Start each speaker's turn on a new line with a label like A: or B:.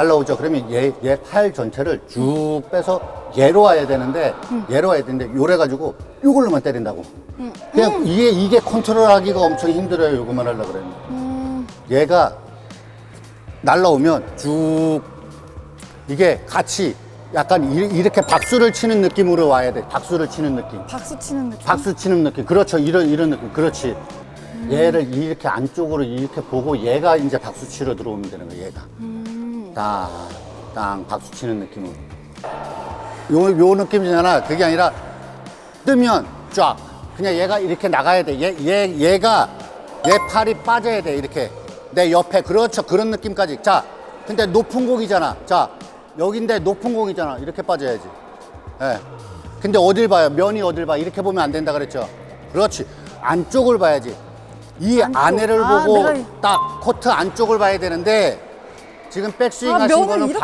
A: 날라오죠. 그러면 얘, 얘 팔 전체를 쭉 빼서 얘로 와야 되는데, 얘로 와야 되는데, 요래 가지고 요걸로만 때린다고. 그냥 이게, 이게 컨트롤 하기가 엄청 힘들어요. 요거만 하려고 그랬는데. 얘가 날라오면 쭉 이게 같이 약간 이- 이렇게 박수를 치는 느낌으로 와야 돼. 박수를 치는 느낌.
B: 박수 치는 느낌.
A: 박수 치는 느낌. 그렇죠. 이런 이런 느낌. 그렇지. 얘를 이렇게 안쪽으로 이렇게 보고 얘가 이제 박수 치러 들어오면 되는 거야. 얘가. 땅, 땅 박수 치는 느낌으로. 요, 요 느낌이잖아. 그게 아니라 뜨면 쫙. 그냥 얘가 이렇게 나가야 돼. 얘, 얘, 얘가 얘 팔이 빠져야 돼. 이렇게. 내 옆에. 그렇죠. 그런 느낌까지. 자, 근데 높은 공이잖아. 자, 여긴데 높은 공이잖아. 이렇게 빠져야지. 예. 근데 어딜 봐요? 면이 어딜 봐? 이렇게 보면 안 된다 그랬죠? 그렇지. 안쪽을 봐야지. 이
B: 안쪽.
A: 안에를
B: 아,
A: 보고
B: 내가 이-
A: 딱 코트 안쪽을 봐야 되는데 지금 백스윙
B: 아,
A: 하신
B: 면을
A: 거는
B: 이렇게